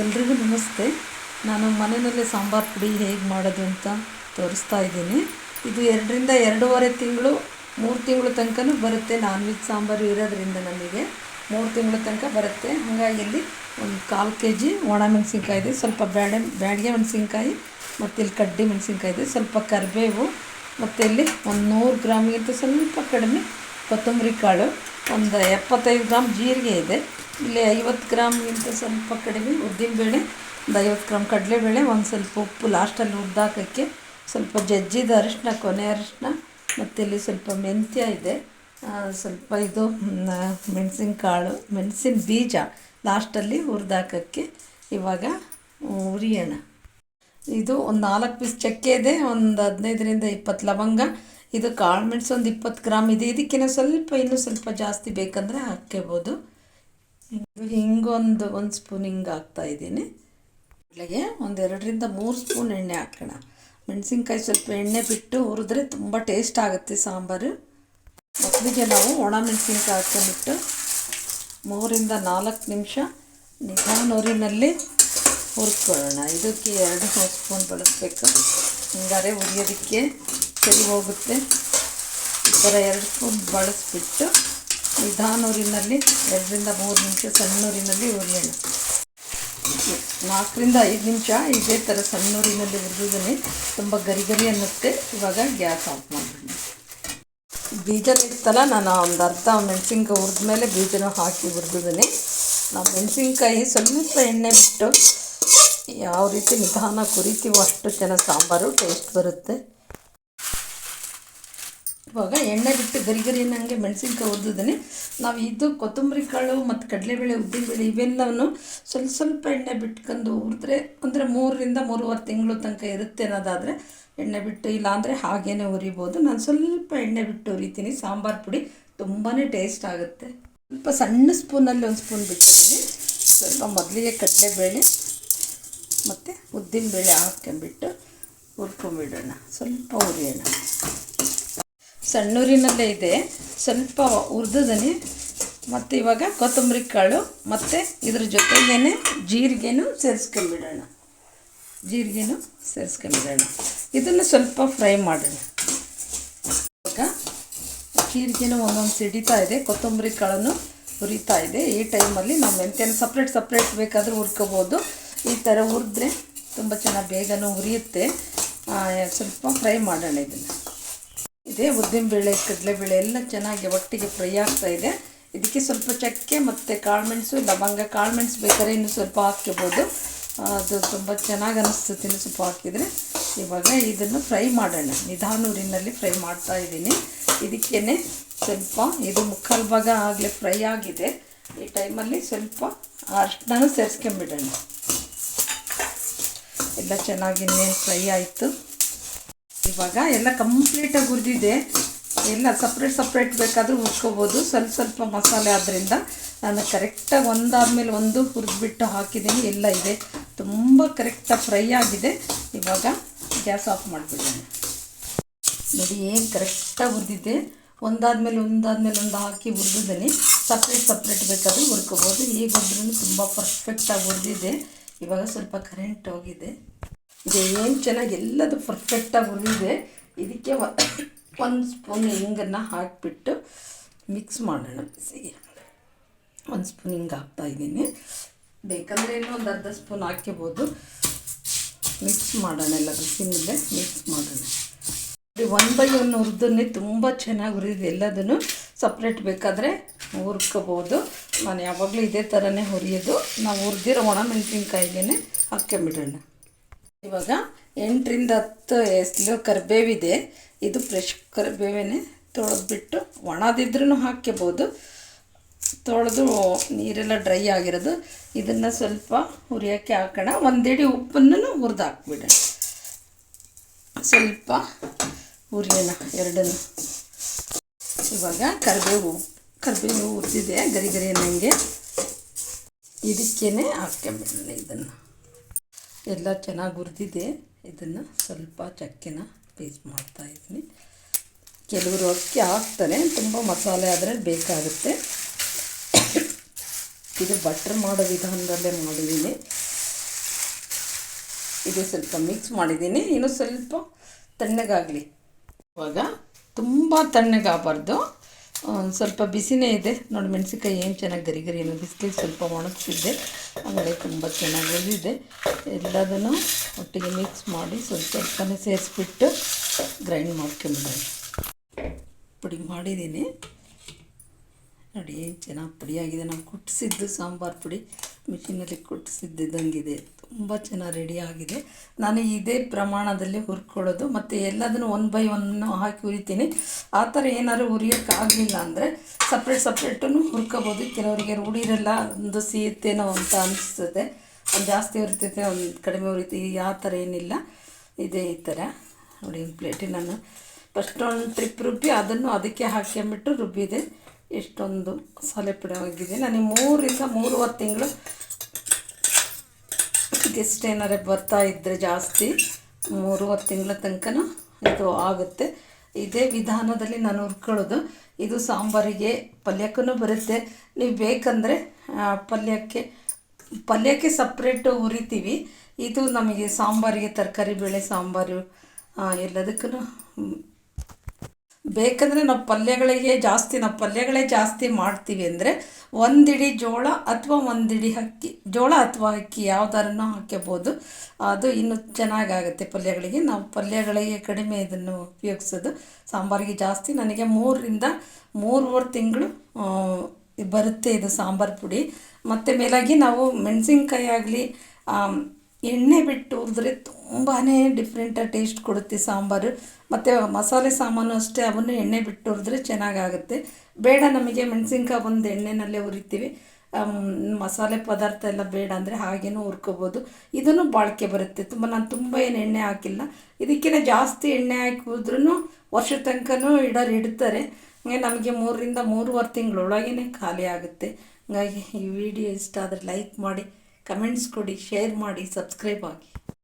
ಎಲ್ರಿಗೂ ನಮಸ್ತೆ. ನಾನು ಮನೆಯಲ್ಲೇ ಸಾಂಬಾರು ಪುಡಿ ಹೇಗೆ ಮಾಡೋದು ಅಂತ ತೋರಿಸ್ತಾ ಇದ್ದೀನಿ. ಇದು ಎರಡರಿಂದ ಎರಡೂವರೆ ತಿಂಗಳು, ಮೂರು ತಿಂಗಳು ತನಕನೂ ಬರುತ್ತೆ ನಾನ್ ವೆಜ್ ಸಾಂಬಾರು ಇರೋದ್ರಿಂದ ನಮಗೆ. ಮೂರು ತಿಂಗಳ ತನಕ ಬರುತ್ತೆ. ಹಾಗಾಗಿ ಇಲ್ಲಿ ಒಂದು ಕಾಲು ಕೆ ಜಿ ಒಣಮೆಣಸಿನ್ಕಾಯಿ ಇದೆ. ಸ್ವಲ್ಪ ಬ್ಯಾಡೆ ಬ್ಯಾಡಿಗೆ ಮೆಣಸಿನ್ಕಾಯಿ ಮತ್ತು ಇಲ್ಲಿ ಕಡ್ಡಿ ಮೆಣಸಿನ್ಕಾಯಿ ಇದೆ. ಸ್ವಲ್ಪ ಕರಿಬೇವು ಮತ್ತು ಇಲ್ಲಿ ಒಂದು ನೂರು ಗ್ರಾಮಿಗಿಂತ ಸ್ವಲ್ಪ ಕಡಿಮೆ ಕೊತ್ತಂಬರಿ ಕಾಳು. ಒಂದು ಎಪ್ಪತ್ತೈದು ಗ್ರಾಮ್ ಜೀರಿಗೆ ಇದೆ. ಇಲ್ಲಿ ಐವತ್ತು ಗ್ರಾಮ್ಗಿಂತ ಸ್ವಲ್ಪ ಕಡಿಮೆ ಉದ್ದಿನಬೇಳೆ ಒಂದು ಐವತ್ತು ಗ್ರಾಮ್ ಕಡಲೆಬೇಳೆ ಒಂದು ಸ್ವಲ್ಪ ಉಪ್ಪು ಲಾಸ್ಟಲ್ಲಿ ಹುರ್ದಾಕೋಕ್ಕೆ ಸ್ವಲ್ಪ ಜಜ್ಜಿದ ಅರಿಶಿನ ಕೊನೆ ಅರಿಶಿನ ಮತ್ತು ಇಲ್ಲಿ ಸ್ವಲ್ಪ ಮೆಂತ್ಯ ಇದೆ. ಸ್ವಲ್ಪ ಇದು ಮೆಣಸಿನಕಾಳು, ಮೆಣಸಿನ ಬೀಜ ಲಾಸ್ಟಲ್ಲಿ ಹುರಿದಾಕೋಕ್ಕೆ ಇವಾಗ ಉರಿಯೋಣ. ಇದು ಒಂದು ನಾಲ್ಕು ಪೀಸ್ ಚಕ್ಕೆ ಇದೆ, ಒಂದು ಹದಿನೈದರಿಂದ ಇಪ್ಪತ್ತು ಲವಂಗ. ಇದು ಕಾಳು ಮೆಣಸು ಒಂದು ಇಪ್ಪತ್ತು ಗ್ರಾಮ್ ಇದೆ. ಇದಕ್ಕಿಂತ ಸ್ವಲ್ಪ, ಇನ್ನೂ ಸ್ವಲ್ಪ ಜಾಸ್ತಿ ಬೇಕಂದರೆ ಹಾಕ್ಕೋಬೋದು. ಹಿಂಗೊಂದು ಒಂದು ಸ್ಪೂನ್ ಹಿಂಗೆ ಹಾಕ್ತಾ ಇದ್ದೀನಿ. ಇಲ್ಲಿಗೆ ಒಂದೆರಡರಿಂದ ಮೂರು ಸ್ಪೂನ್ ಎಣ್ಣೆ ಹಾಕೋಣ. ಮೆಣಸಿನ್ಕಾಯಿ ಸ್ವಲ್ಪ ಎಣ್ಣೆ ಬಿಟ್ಟು ಹುರಿದ್ರೆ ತುಂಬ ಟೇಸ್ಟ್ ಆಗುತ್ತೆ ಸಾಂಬಾರು. ಮೊದಲಿಗೆ ನಾವು ಒಣ ಮೆಣಸಿನ್ಕಾಯಿ ಹಾಕೊಂಡ್ಬಿಟ್ಟು ಮೂರಿಂದ ನಾಲ್ಕು ನಿಮಿಷ ನಿಧಾನೂರಿನಲ್ಲಿ ಹುರ್ಕೊಳ್ಳೋಣ. ಇದಕ್ಕೆ ಎರಡು ಸ್ಪೂನ್ ಬಳಸ್ಬೇಕು. ಹಿಂಗಾರೆ ಹುರಿಯೋದಕ್ಕೆ ಸರಿ ಹೋಗುತ್ತೆ. ಈ ಥರ ಎರಡು ಸ್ಪೂನ್ ಬಳಸಿಬಿಟ್ಟು ನಿಧಾನೂರಿನಲ್ಲಿ, ಎರಡರಿಂದ ಮೂರು ನಿಮಿಷ ಸಣ್ಣೂರಿನಲ್ಲಿ ಹುರಿಯೋಣ ನಾಲ್ಕರಿಂದ ಐದು ನಿಮಿಷ ಇದೇ ಥರ ಸಣ್ಣೂರಿನಲ್ಲಿ ಹುರಿದಿದ್ದೀನಿ ತುಂಬ ಗರಿ ಗರಿ ಅನ್ನುತ್ತೆ. ಇವಾಗ ಗ್ಯಾಸ್ ಆಫ್ ಮಾಡಿಬಿಡಿ ಬೀಜ ಇತ್ತಲ್ಲ, ನಾನು ಒಂದು ಅರ್ಧ ಮೆಣಸಿನ್ಕಾಯಿ ಹುರಿದ್ಮೇಲೆ ಬೀಜನ ಹಾಕಿ ಹುರಿದಿದ್ದೀನಿ. ನಾವು ಮೆಣಸಿನ್ಕಾಯಿ ಸ್ವಲ್ಪ ಎಣ್ಣೆ ಬಿಟ್ಟು ಯಾವ ರೀತಿ ನಿಧಾನ ಕುರಿತೀವೋ ಅಷ್ಟು ಚೆನ್ನಾಗಿ ಸಾಂಬಾರು ಟೇಸ್ಟ್ ಬರುತ್ತೆ. ಇವಾಗ ಎಣ್ಣೆ ಬಿಟ್ಟು ಗರಿ ಗರಿ ಅನ್ನಂಗೆ ಮೆಣಸಿನ್ಕಾಯಿ ಹುರಿದಿದ್ದೀನಿ ನಾವು ಇದು ಕೊತ್ತಂಬರಿ ಕಾಳು ಮತ್ತು ಕಡಲೆಬೇಳೆ, ಉದ್ದಿನಬೇಳೆ ಇವೆಲ್ಲವನ್ನು ಸ್ವಲ್ಪ ಸ್ವಲ್ಪ ಎಣ್ಣೆ ಬಿಟ್ಕೊಂಡು ಹುರಿದ್ರೆ ಅಂದರೆ ಮೂರರಿಂದ ಮೂರುವರೆ ತಿಂಗಳು ತನಕ ಇರುತ್ತೆ ಅನ್ನೋದಾದರೆ ಎಣ್ಣೆ ಬಿಟ್ಟು ಇಲ್ಲಾಂದರೆ ಹಾಗೇ ಹುರಿಬೋದು. ನಾನು ಸ್ವಲ್ಪ ಎಣ್ಣೆ ಬಿಟ್ಟು ಹುರಿತೀನಿ. ಸಾಂಬಾರು ಪುಡಿ ತುಂಬಾ ಟೇಸ್ಟ್ ಆಗುತ್ತೆ. ಸ್ವಲ್ಪ ಸಣ್ಣ ಸ್ಪೂನಲ್ಲಿ ಒಂದು ಸ್ಪೂನ್ ಬಿಟ್ಟಿದ್ದೀನಿ. ಸ್ವಲ್ಪ ಮೊದಲಿಗೆ ಕಡಲೆಬೇಳೆ ಮತ್ತು ಉದ್ದಿನಬೇಳೆ ಹಾಕ್ಕೊಂಬಿಟ್ಟು ಹುರ್ಕೊಂಬಿಡೋಣ. ಸ್ವಲ್ಪ ಹುರಿಯೋಣ. ಸಣ್ಣೂರಿನಲ್ಲೇ ಇದೆ. ಸ್ವಲ್ಪ ಹುರಿದಿದ್ದೀನಿ ಮತ್ತು ಇವಾಗ ಕೊತ್ತಂಬರಿ ಕಾಳು, ಮತ್ತು ಇದ್ರ ಜೊತೆಗೇ ಜೀರಿಗೆನೂ ಸೇರಿಸ್ಕೊಂಬಿಡೋಣ. ಜೀರಿಗೆನೂ ಸೇರಿಸ್ಕೊಂಬಿಡೋಣ. ಇದನ್ನು ಸ್ವಲ್ಪ ಫ್ರೈ ಮಾಡೋಣ. ಇವಾಗ ಜೀರಿಗೆನೂ ಒಂದೊಂದು ಸಿಡಿತಾ ಇದೆ, ಕೊತ್ತಂಬರಿ ಕಾಳನ್ನು ಹುರಿತಾ ಇದೆ. ಈ ಟೈಮಲ್ಲಿ ನಾವು ಮೆಂತ್ಯನ ಸಪ್ರೇಟ್ ಸಪ್ರೇಟ್ ಬೇಕಾದರೂ ಹುರ್ಕೋಬೋದು. ಈ ಥರ ಹುರಿದ್ರೆ ತುಂಬ ಚೆನ್ನಾಗಿ ಬೇಗನೂ ಹುರಿಯುತ್ತೆ. ಸ್ವಲ್ಪ ಫ್ರೈ ಮಾಡೋಣ ಇದನ್ನು. ಇದೆ ಉದ್ದಿನಬೇಳೆ ಕಡಲೆಬೇಳೆ ಎಲ್ಲ ಚೆನ್ನಾಗಿ ಒಟ್ಟಿಗೆ ಫ್ರೈ ಆಗ್ತಾ ಇದೆ. ಇದಕ್ಕೆ ಸ್ವಲ್ಪ ಚಕ್ಕೆ ಮತ್ತು ಕಾಳುಮೆಣಸು ಲವಂಗ ಕಾಳುಮೆಣಸು ಬೇಕಾದ್ರೆ ಇನ್ನೂ ಸ್ವಲ್ಪ ಹಾಕ್ಕೋಬೋದು. ಅದು ತುಂಬ ಚೆನ್ನಾಗಿ ಅನ್ನಿಸ್ತದೆ ಇನ್ನು ಸ್ವಲ್ಪ ಹಾಕಿದರೆ. ಇವಾಗ ಇದನ್ನು ಫ್ರೈ ಮಾಡೋಣ. ನಿಧಾನೂರಿನಲ್ಲಿ ಫ್ರೈ ಮಾಡ್ತಾ ಇದ್ದೀನಿ. ಇದಕ್ಕೇ ಸ್ವಲ್ಪ, ಇದು ಮುಕ್ಕಾಲು ಭಾಗ ಆಗಲೇ ಫ್ರೈ ಆಗಿದೆ. ಈ ಟೈಮಲ್ಲಿ ಸ್ವಲ್ಪ ಅರ್ಶನೂ ಸೇರಿಸ್ಕೊಂಬಿಡೋಣ. ಎಲ್ಲ ಚೆನ್ನಾಗಿ ಫ್ರೈ ಆಯಿತು. ಇವಾಗ ಎಲ್ಲ ಕಂಪ್ಲೀಟಾಗಿ ಹುರಿದಿದೆ. ಎಲ್ಲ ಸಪ್ರೇಟ್ ಸಪ್ರೇಟ್ ಬೇಕಾದರೂ ಹುರ್ಕೋಬೋದು ಸ್ವಲ್ಪ ಸ್ವಲ್ಪ ಮಸಾಲೆ ಆದ್ದರಿಂದ ನಾನು ಕರೆಕ್ಟಾಗಿ ಒಂದಾದ್ಮೇಲೆ ಒಂದು ಹುರಿದ್ಬಿಟ್ಟು ಹಾಕಿದ್ದೀನಿ. ಎಲ್ಲ ಇದೆ. ತುಂಬ ಕರೆಕ್ಟಾಗಿ ಫ್ರೈ ಆಗಿದೆ. ಇವಾಗ ಗ್ಯಾಸ್ ಆಫ್ ಮಾಡಿಬಿಡೋಣ. ನೋಡಿ, ಏನು ಕರೆಕ್ಟಾಗಿ ಹುರಿದಿದೆ. ಒಂದಾದ್ಮೇಲೆ ಒಂದಾದ್ಮೇಲೆ ಒಂದು ಹಾಕಿ ಹುರಿದಿದ್ದೀನಿ. ಸಪ್ರೇಟ್ ಸಪ್ರೇಟ್ ಬೇಕಾದರೂ ಹುರ್ಕೋಬೋದು. ಈಗ ಹುರಿದ್ರೂ ತುಂಬ ಪರ್ಫೆಕ್ಟಾಗಿ ಹುರಿದಿದೆ. ಇವಾಗ ಸ್ವಲ್ಪ ಕರೆಂಟ್ ಹೋಗಿದೆ. ಏನು ಚೆನ್ನಾಗಿ ಎಲ್ಲದು ಪರ್ಫೆಕ್ಟಾಗಿ ಹುರಿದಿದೆ ಇದಕ್ಕೆ ಒಂದು ಸ್ಪೂನ್ ಹಿಂಗನ್ನು ಹಾಕಿಬಿಟ್ಟು ಮಿಕ್ಸ್ ಮಾಡೋಣ. ಬಿಸಿಗೆ ಒಂದು ಸ್ಪೂನ್ ಹಿಂಗೆ ಹಾಕ್ತಾಯಿದ್ದೀನಿ ಬೇಕಂದ್ರೆ ಒಂದು ಅರ್ಧ ಸ್ಪೂನ್ ಹಾಕ್ಕೋಬೋದು ಮಿಕ್ಸ್ ಮಾಡೋಣ ಎಲ್ಲ ಬಿಸಿ ಮೇಲೆ ಮಿಕ್ಸ್ ಮಾಡೋಣ ಒನ್ ಬೈ ಒನ್ ಹುರಿದನ್ನೇ ತುಂಬ ಚೆನ್ನಾಗಿ ಹುರಿದು ಎಲ್ಲದನ್ನು. ಸಪ್ರೇಟ್ ಬೇಕಾದರೆ ಹುರ್ಕೋಬೋದು. ನಾನು ಯಾವಾಗಲೂ ಇದೇ ಥರನೇ ಹುರಿಯೋದು. ನಾವು ಹುರಿದಿರೋ ಒಣ ಮೆಣಸಿನ್ಕಾಯಿಗೆ ಹಾಕ್ಕೊಂಬಿಡೋಣ ಇವಾಗ ಎಂಟರಿಂದ ಹತ್ತು ಎಸ್ಲು ಕರಿಬೇವಿದೆ. ಇದು ಫ್ರೆಶ್ ಕರಿಬೇವೇನೆ ತೊಳೆದ್ಬಿಟ್ಟು ಒಣದಿದ್ರೂ ಹಾಕ್ಕೋಬೋದು ತೊಳೆದು ನೀರೆಲ್ಲ ಡ್ರೈ ಆಗಿರೋದು. ಇದನ್ನು ಸ್ವಲ್ಪ ಹುರಿಯೋಕ್ಕೆ ಹಾಕೋಣ. ಒಂದಿಡಿ ಉಪ್ಪನ್ನು ಹುರಿದು ಹಾಕ್ಬಿಡೋಣ. ಸ್ವಲ್ಪ ಹುರಿಯೋಣ ಎರಡನ್ನು. ಇವಾಗ ಕರಿಬೇವು. ಕರಿಬೇವು ಹುರಿದಿದೆ, ಗರಿ ಗರಿ ಅನ್ನಂಗೆ. ಇದಕ್ಕೇ ಹಾಕ್ಕೊಂಬಿಡೋಣ ಇದನ್ನು. ಎಲ್ಲ ಚೆನ್ನಾಗಿ ಹುರಿದಿದೆ. ಇದನ್ನು ಸ್ವಲ್ಪ ಚಕ್ಕೆನ ಪೇಸ್ಟ್ ಮಾಡ್ತಾ ಇದ್ದೀನಿ ಕೆಲವರು ಅಕ್ಕಿ ಹಾಕ್ತಾರೆ, ತುಂಬ ಮಸಾಲೆ ಆದರೆ ಬೇಕಾಗುತ್ತೆ. ಇದು ಬಟ್ರ್ ಮಾಡೋ ವಿಧಾನದಲ್ಲೇ ಮಾಡಿದ್ದೀನಿ ಇದು ಸ್ವಲ್ಪ ಮಿಕ್ಸ್ ಮಾಡಿದ್ದೀನಿ ಇನ್ನು ಸ್ವಲ್ಪ ತಣ್ಣಗಾಗಲಿ. ಇವಾಗ ತುಂಬ ತಣ್ಣಗಾಗಬಾರ್ದು. ಸ್ವಲ್ಪ ಬಿಸಿನೇ ಇದೆ. ನೋಡಿ ಮೆಣಸಿನ್ಕಾಯಿ ಏನು ಚೆನ್ನಾಗಿ ಗರಿ ಗರಿ ಅನ್ನೋ ಬಿಸಿಲಿಗೆ ಸ್ವಲ್ಪ ಒಣಗಿಸಿದ್ದೆ. ಆಮೇಲೆ ತುಂಬ ಚೆನ್ನಾಗಿ ಉಳಿದಿದೆ ಎಲ್ಲದನ್ನು ಒಟ್ಟಿಗೆ ಮಿಕ್ಸ್ ಮಾಡಿ ಸ್ವಲ್ಪ ಸ್ವಲ್ಪನೇ ಸೇರಿಸ್ಬಿಟ್ಟು ಗ್ರೈಂಡ್ ಮಾಡ್ಕೊಂಬಿಡೋಣ. ಪುಡಿ ಮಾಡಿದ್ದೀನಿ. ನೋಡಿ ಏನು ಚೆನ್ನಾಗಿ ಪುಡಿಯಾಗಿದೆ. ನಾವು ಕುಟ್ಟಿಸಿದ್ದು ಸಾಂಬಾರು ಪುಡಿ. ಮಿಷಿನಲ್ಲಿ ಕುಟ್ಟಿಸಿದ್ದಂಗಿದೆ ತುಂಬ ಚೆನ್ನಾಗಿ ರೆಡಿ ಆಗಿದೆ. ನಾನು ಇದೇ ಪ್ರಮಾಣದಲ್ಲಿ ಹುರ್ಕೊಳ್ಳೋದು. ಮತ್ತು ಎಲ್ಲದನ್ನು ಒನ್ ಬೈ ಒನ್ನು ಹಾಕಿ ಹುರಿತೀನಿ. ಆ ಥರ ಏನಾದ್ರು ಹುರಿಯೋಕ್ಕಾಗಲಿಲ್ಲ ಅಂದರೆ ಸಪ್ರೇಟ್ ಸಪ್ರೇಟನ್ನು ಹುರ್ಕೋಬೋದು. ಕೆಲವರಿಗೆ ರೂಢಿರಲ್ಲ, ಒಂದು ಸೀತೇನೋ ಅಂತ ಅನಿಸ್ತದೆ ಒಂದು ಜಾಸ್ತಿ ಹುರಿತೈತೆ ಒಂದು ಕಡಿಮೆ ಹುರಿತೀವಿ ಆ ಥರ ಏನಿಲ್ಲ. ಇದೇ ಈ ಥರ. ನೋಡಿ, ಒಂದು ಪ್ಲೇಟಿಗೆ ನಾನು ಫಸ್ಟ್ ಒಂದು ಟ್ರಿಪ್ ರುಬ್ಬಿ, ಅದನ್ನು ಅದಕ್ಕೆ ಹಾಕ್ಕೊಂಬಿಟ್ಟು ರುಬ್ಬಿದೆ. ಎಷ್ಟೊಂದು ಮಸಾಲೆ ಪುಡಿ ಆಗಿದೆ. ನನಗೆ ಮೂರಿಂದ ಮೂರುವರೆ ತಿಂಗಳು ಗೆಸ್ಟ್ ಏನಾರೆ ಬರ್ತಾ ಇದ್ದರೆ ಜಾಸ್ತಿ ಮೂರುವರೆ ತಿಂಗಳ ತನಕನೂ ಇದು ಆಗುತ್ತೆ. ಇದೇ ವಿಧಾನದಲ್ಲಿ ನಾನು ಹುರ್ಕೊಳ್ಳೋದು. ಇದು ಸಾಂಬಾರಿಗೆ ಪಲ್ಯಕ್ಕೂ ಬರುತ್ತೆ. ನೀವು ಬೇಕಂದರೆ ಪಲ್ಯಕ್ಕೆ ಪಲ್ಯಕ್ಕೆ ಸಪ್ರೇಟು ಹುರಿತೀವಿ. ಇದು ನಮಗೆ ಸಾಂಬಾರಿಗೆ ತರಕಾರಿ, ಬೇಳೆ ಸಾಂಬಾರು ಎಲ್ಲದಕ್ಕೂ ಬೇಕಂದರೆ ನಾವು ಪಲ್ಯಗಳಿಗೆ ಜಾಸ್ತಿ, ನಾವು ಪಲ್ಯಗಳೇ ಜಾಸ್ತಿ ಮಾಡ್ತೀವಿ ಅಂದರೆ ಒಂದಿಡಿ ಜೋಳ ಅಥವಾ ಒಂದಿಡಿ ಅಕ್ಕಿ, ಜೋಳ ಅಥವಾ ಅಕ್ಕಿ ಯಾವುದಾರನ್ನೂ ಹಾಕ್ಕೋಬೋದು ಅದು ಇನ್ನೂ ಚೆನ್ನಾಗಾಗುತ್ತೆ ಪಲ್ಯಗಳಿಗೆ. ನಾವು ಪಲ್ಯಗಳಿಗೆ ಕಡಿಮೆ ಇದನ್ನು ಉಪಯೋಗಿಸೋದು. ಸಾಂಬಾರಿಗೆ ಜಾಸ್ತಿ. ನನಗೆ ಮೂರರಿಂದ ಮೂರುವರೆ ತಿಂಗಳು ಬರುತ್ತೆ ಇದು ಸಾಂಬಾರು ಪುಡಿ. ಮತ್ತು ಮೇಲಾಗಿ ನಾವು ಮೆಣಸಿನ್ಕಾಯಿ ಆಗಲಿ ಎಣ್ಣೆ ಬಿಟ್ಟು ಹುರಿದ್ರೆ ತುಂಬಾ ಡಿಫ್ರೆಂಟಾಗಿ ಟೇಸ್ಟ್ ಕೊಡುತ್ತೆ ಸಾಂಬಾರು. ಮತ್ತು ಮಸಾಲೆ ಸಾಮಾನು ಅಷ್ಟೇ, ಅವನ್ನು ಎಣ್ಣೆ ಬಿಟ್ಟು ಹುರಿದ್ರೆ ಚೆನ್ನಾಗಾಗುತ್ತೆ. ಬೇಡ ನಮಗೆ, ಮೆಣಸಿನ್ಕಾಯಿ ಒಂದು ಎಣ್ಣೆನಲ್ಲೇ ಹುರಿತೀವಿ ಮಸಾಲೆ ಪದಾರ್ಥ ಎಲ್ಲ ಬೇಡ ಅಂದರೆ ಹಾಗೇನೂ ಹುರ್ಕೋಬೋದು ಇದನ್ನು ಬಾಳಿಕೆ ಬರುತ್ತೆ. ತುಂಬ, ನಾನು ತುಂಬ ಏನು ಎಣ್ಣೆ ಹಾಕಿಲ್ಲ. ಇದಕ್ಕಿಂತ ಜಾಸ್ತಿ ಎಣ್ಣೆ ಹಾಕಿ ವರ್ಷದ ವರ್ಷ ತನಕನೂ ಇಡೋರು ಇಡ್ತಾರೆ. ನಮಗೆ ಮೂರರಿಂದ ಮೂರುವರೆ ತಿಂಗಳೊಳಗೇ ಖಾಲಿ ಆಗುತ್ತೆ. ಹಾಗಾಗಿ ಈ ವಿಡಿಯೋ ಇಷ್ಟ ಆದರೆ ಲೈಕ್ ಮಾಡಿ. ಕಮೆಂಟ್ಸ್ ಕೊಡಿ ಶೇರ್ ಮಾಡಿ ಸಬ್ಸ್ಕ್ರೈಬ್ ಆಗಿ